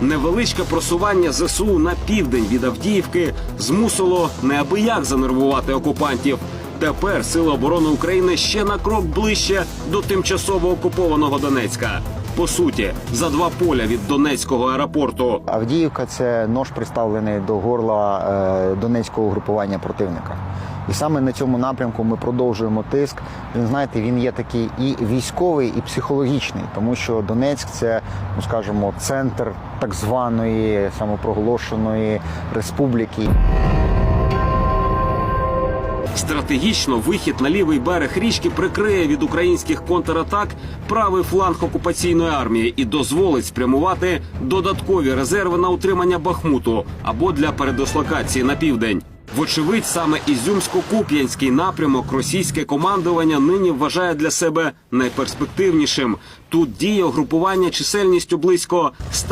Невеличке просування ЗСУ на південь від Авдіївки змусило неабияк занервувати окупантів. Тепер Сили оборони України ще на крок ближче до тимчасово окупованого Донецька. По суті, за два поля від Донецького аеропорту. Авдіївка це нож приставлений до горла е, донецького групування противника. І саме на цьому напрямку ми продовжуємо тиск. Він знаєте, він є такий і військовий, і психологічний, тому що Донецьк це, ну скажімо, центр так званої самопроголошеної республіки. Стратегічно вихід на лівий берег річки прикриє від українських контратак правий фланг окупаційної армії і дозволить спрямувати додаткові резерви на утримання Бахмуту або для передислокації на південь. Вочевидь, саме Ізюмсько-Куп'янський напрямок російське командування нині вважає для себе найперспективнішим. Тут діє угрупування чисельністю близько 100